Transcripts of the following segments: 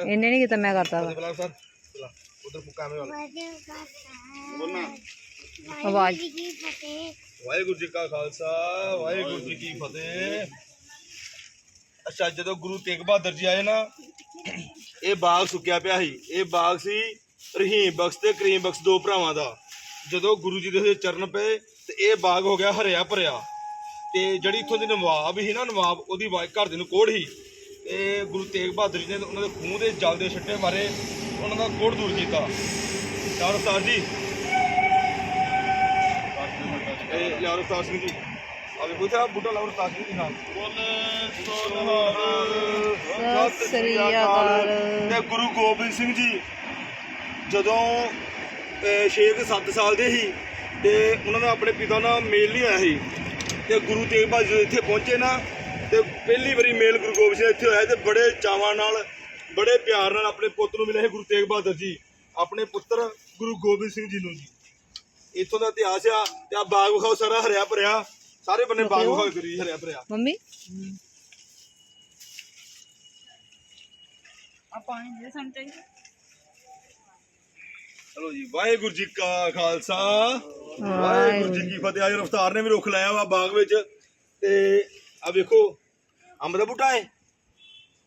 ਇਹਨੇ ਨਹੀਂ ਕੀਤਾ ਮੈਂ ਕਰਤਾ ਵਾ। ਬਲਾ ਸਰ। ਉਧਰ ਮੁਕਾਮੇ ਵਾਲਾ। ਬੋਲਣਾ। ਆਵਾਜ਼। ਵਾਹਿਗੁਰੂ ਜੀ ਕਾ ਖਾਲਸਾ ਵਾਹਿਗੁਰੂ ਜੀ ਕੀ ਫਤਿਹ। ਅੱਛਾ ਜਦੋਂ ਗੁਰੂ ਤੇਗ ਬਹਾਦਰ ਜੀ ਆਏ ਨਾ ਇਹ ਬਾਗ ਸੁੱਕਿਆ ਪਿਆ ਸੀ। ਇਹ ਬਾਗ ਸੀ ਰਹੀਮ ਬਖਸ਼ ਤੇ ਕਰੀਮ ਬਖਸ਼ ਦੋ ਭਰਾਵਾਂ ਦਾ। ਜਦੋਂ ਗੁਰੂ ਜੀ ਦੇ ਚਰਨ ਪਏ ਤੇ ਇਹ ਬਾਗ ਹੋ ਗਿਆ ਹਰਿਆ ਭਰਿਆ। ਤੇ ਜਿਹੜੀ ਇੱਥੋਂ ਦੀ ਨਵਾਬ ਸੀ ਨਾ ਨਵਾਬ ਉਹਦੀ ਘਰ ਦੇ ਨੂੰ ਕੋੜ ਸੀ। ਤੇ ਗੁਰੂ ਤੇਗ ਬਹਾਦਰ ਜੀ ਨੇ ਉਹਨਾਂ ਦੇ ਖੂਹ ਦੇ ਜਲ ਦੇ ਛੱਟੇ ਮਾਰੇ ਉਹਨਾਂ ਦਾ ਕੋੜ ਦੂਰ ਕੀਤਾ। ਯਾਰ ਉਸਤਾਦ ਜੀ। ਇਹ ਯਾਰ ਉਸਤਾਦ ਸਿੰਘ ਜੀ। ਆ ਵੇਖੋ ਇੱਥੇ ਆਹ ਬੁੱਢਾ ਲਾਉਰ ਉਸਤਾਦ ਸਿੰਘ ਜੀ ਨਾਲ। ਸਤਿ ਸ੍ਰੀ ਅਕਾਲ। ਤੇ ਗੁਰੂ ਗੋਬਿੰਦ ਸਿੰਘ ਜੀ ਜਦੋਂ 6-7 ਸਾਲ ਦੇ ਸੀ ਤੇ ਉਹਨਾਂ ਦਾ ਆਪਣੇ ਪਿਤਾ ਨਾਲ ਮੇਲ ਨਹੀਂ ਹੋਇਆ ਸੀ ਤੇ ਗੁਰੂ ਤੇਗ ਬਹਾਦਰ ਜੀ ਇੱਥੇ ਪਹੁੰਚੇ ਨਾ ਤੇ ਪਹਿਲੀ ਵਾਰੀ ਮੇਲ ਗੁਰੂ ਗੋਬਿੰਦ ਸਿੰਘ ਦਾ ਇੱਥੇ ਹੋਇਆ ਤੇ ਬੜੇ ਚਾਵਾਂ ਨਾਲ ਬੜੇ ਪਿਆਰ ਨਾਲ ਆਪਣੇ ਪੁੱਤ ਨੂੰ ਮਿਲੇ ਸੀ ਗੁਰੂ ਤੇਗ ਬਹਾਦਰ ਜੀ ਆਪਣੇ ਪੁੱਤਰ ਗੁਰੂ ਗੋਬਿੰਦ ਸਿੰਘ ਜੀ ਨੂੰ ਜੀ। ਇੱਥੋਂ ਦਾ ਇਤਿਹਾਸ ਆ ਤੇ ਆ ਬਾਗ ਵਿਖਾਓ ਸਾਰਾ ਹਰਿਆ ਭਰਿਆ ਸਾਰੇ ਬੰਨੇ ਬਾਗ ਵਿਖਾਓ ਕਰੀ ਹਰਿਆ ਭਰਿਆ। ਮੰਮੀ? ਚਲੋ ਜੀ ਵਾਹਿਗੁਰੂ ਜੀ ਕਾ ਖਾਲਸਾ। ਵਾਹਿਗੁਰੂ ਜੀ ਕੀ ਫਤਿਹ। ਅੱਜ ਰਫਤਾਰ ਨੇ ਵੀ ਰੁੱਖ ਲਾਇਆ ਵਾ ਬਾਗ ਵਿੱਚ ਤੇ ਆ ਵੇਖੋ ਅੰਬ ਦਾ ਬੂਟਾ ਹੈ।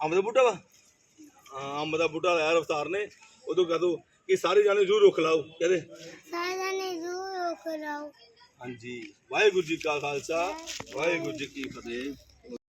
ਅੰਬ ਦਾ ਬੂਟਾ ਵਾ? ਹਾਂ ਅੰਬ ਦਾ ਬੂਟਾ ਲਾਇਆ ਰਫਤਾਰ ਨੇ। ਉਦੋਂ ਕਹਦੋ ਕਿ ਸਾਰੇ ਜਾਣੇ ਜ਼ਰੂਰ ਰੁੱਖ ਲਾਓ ਕਹਿੰਦੇ। ਸਾਰਿਆਂ ਨੇ ਜ਼ਰੂਰ ਕਰਾਓ ਹਾਂਜੀ। ਵਾਹਿਗੁਰੂ ਜੀ ਕਾ ਖਾਲਸਾ ਵਾਹਿਗੁਰੂ ਜੀ ਕੀ ਫਤਿਹ।